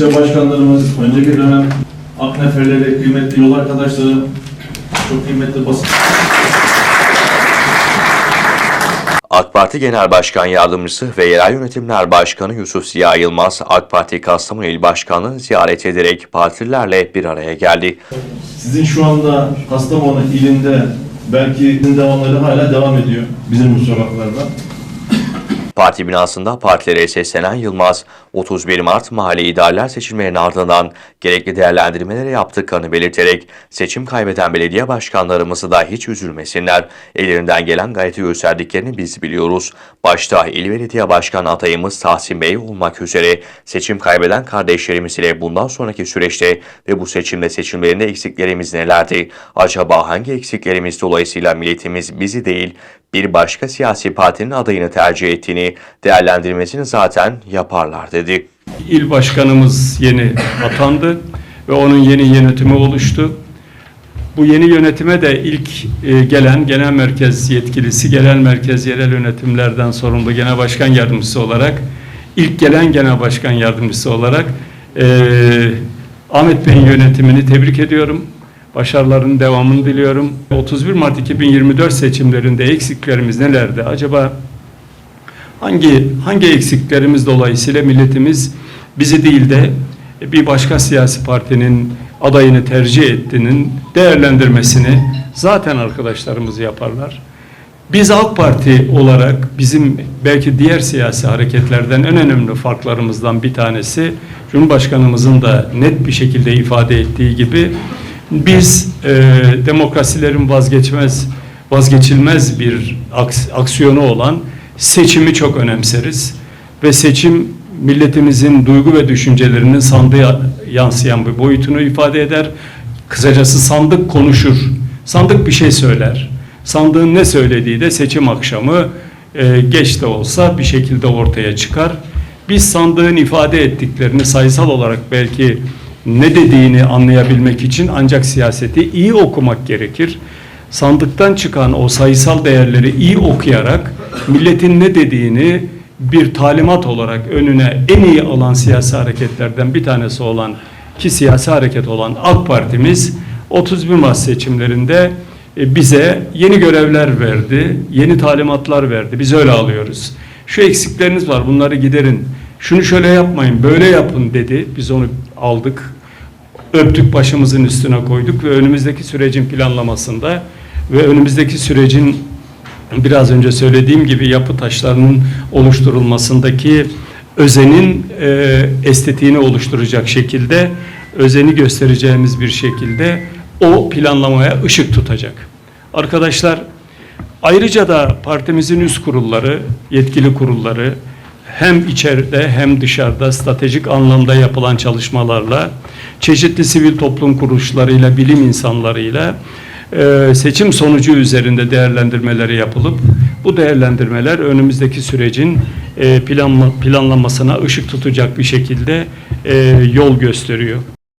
Başkanlarımız, önceki dönem akneferleri, kıymetli yol arkadaşlarım, çok kıymetli basın AK Parti Genel Başkan Yardımcısı ve Yerel Yönetimler Başkanı Yusuf Ziya Yılmaz, AK Parti Kastamonu İl Başkanı ziyaret ederek partililerle bir araya geldi. Sizin şu anda Kastamonu ilinde belki devamları hala devam ediyor bizim bu sokaklarda. Parti binasında partilere seslenen Yılmaz, 31 Mart mahalle idareler seçimlerinin ardından gerekli değerlendirmeleri yaptıklarını belirterek seçim kaybeden belediye başkanlarımızı da hiç üzülmesinler. Ellerinden gelen gayreti gösterdiklerini biz biliyoruz. Başta il belediye başkan adayımız Tahsin Bey olmak üzere seçim kaybeden kardeşlerimiz ile bundan sonraki süreçte ve bu seçimde seçimlerinde eksiklerimiz nelerdi? Acaba hangi eksiklerimiz dolayısıyla milletimiz bizi değil bir başka siyasi partinin adayını tercih ettiğini değerlendirmesini zaten yaparlar dedi. İl başkanımız yeni atandı ve onun yeni yönetimi oluştu. Bu yeni yönetime de ilk e, gelen genel merkez yetkilisi, genel merkez yerel yönetimlerden sorumlu genel başkan yardımcısı olarak, ilk gelen genel başkan yardımcısı olarak e, Ahmet Bey'in yönetimini tebrik ediyorum. Başarılarının devamını diliyorum. 31 Mart 2024 seçimlerinde eksiklerimiz nelerdi? Acaba hangi hangi eksiklerimiz dolayısıyla milletimiz bizi değil de bir başka siyasi partinin adayını tercih ettiğinin değerlendirmesini zaten arkadaşlarımız yaparlar. Biz AK Parti olarak bizim belki diğer siyasi hareketlerden en önemli farklarımızdan bir tanesi Cumhurbaşkanımızın da net bir şekilde ifade ettiği gibi biz e, demokrasilerin vazgeçmez vazgeçilmez bir aks- aksiyonu olan seçimi çok önemseriz ve seçim milletimizin duygu ve düşüncelerinin sandığa yansıyan bir boyutunu ifade eder. Kısacası sandık konuşur. Sandık bir şey söyler. Sandığın ne söylediği de seçim akşamı e, geç de olsa bir şekilde ortaya çıkar. Biz sandığın ifade ettiklerini sayısal olarak belki ne dediğini anlayabilmek için ancak siyaseti iyi okumak gerekir. Sandıktan çıkan o sayısal değerleri iyi okuyarak milletin ne dediğini bir talimat olarak önüne en iyi alan siyasi hareketlerden bir tanesi olan ki siyasi hareket olan AK Partimiz 31 Mart seçimlerinde e, bize yeni görevler verdi, yeni talimatlar verdi. Biz öyle alıyoruz. Şu eksikleriniz var bunları giderin. Şunu şöyle yapmayın, böyle yapın dedi. Biz onu aldık öptük başımızın üstüne koyduk ve önümüzdeki sürecin planlamasında ve önümüzdeki sürecin biraz önce söylediğim gibi yapı taşlarının oluşturulmasındaki özenin e, estetiğini oluşturacak şekilde özeni göstereceğimiz bir şekilde o planlamaya ışık tutacak. Arkadaşlar ayrıca da partimizin üst kurulları, yetkili kurulları hem içeride hem dışarıda stratejik anlamda yapılan çalışmalarla çeşitli sivil toplum kuruluşlarıyla, bilim insanlarıyla e, seçim sonucu üzerinde değerlendirmeleri yapılıp bu değerlendirmeler önümüzdeki sürecin e, planla, ışık tutacak bir şekilde e, yol gösteriyor.